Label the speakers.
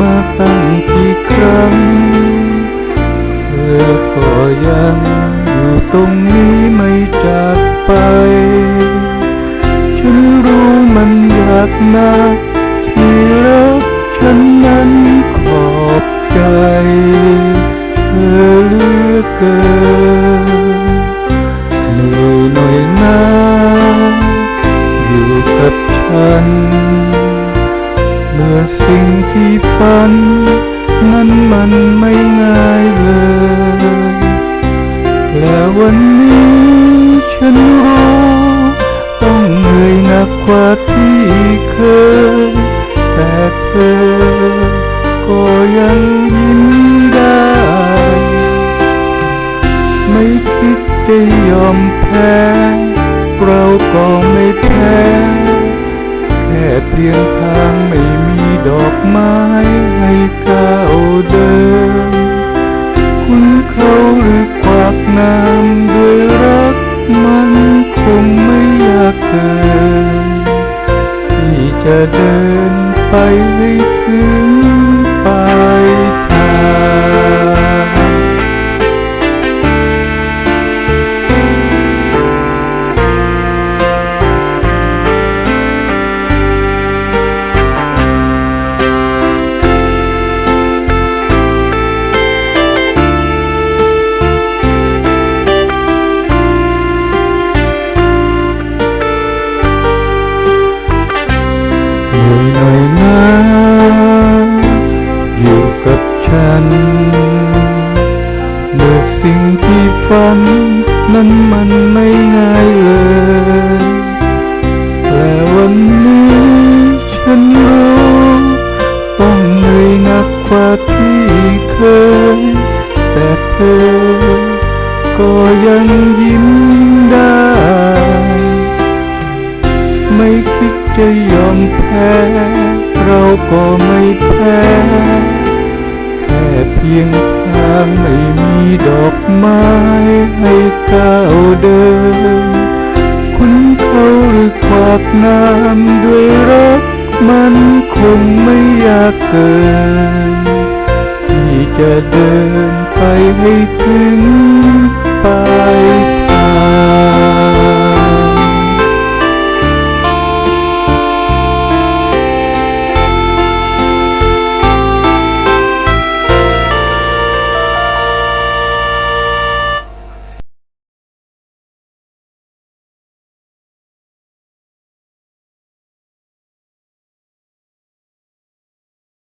Speaker 1: มาตั้งกี่ครั้ง เธอก็ยังอยู่ตรงนี้ไม่จากไป ฉันรู้มันยากนักที่รักฉันนั้นขอบใจ เธอเลือเกินเหนื่อยหน่อยนะอยู่กับฉัน สิ่งที่ฝัน นั้นมันไม่ง่ายเลย และวันนี้ฉันรู้ต้องเหนื่อยหนักกว่าที่เคย แต่เธอก็ยังยิ้มได้ ไม่คิดจะยอมแพ้ เราก็ไม่แพ้แค่เพียงทางไม่มี ดอกไม้ให้ก้าวเดินคุณเขาหรือกวากน้ำด้วยรักมันคงไม่อยากเกินที่จะเดินไปให้ นั้นมันไม่ง่ายเลยแต่วันนี้ฉันรู้ต้องเหนื่อยหนักกว่าที่เคย แต่เธอก็ยังยิ้มได้ ไม่คิดจะยอมแพ้ เราก็ไม่แพ้แค่เพียงางไม่มีดอกไม้ให้ก้าวเดิน คุณเขาหรือขวากน้ำด้วยรักมันคงไม่ยากเกิน ที่จะเดินไปให้ถึงไป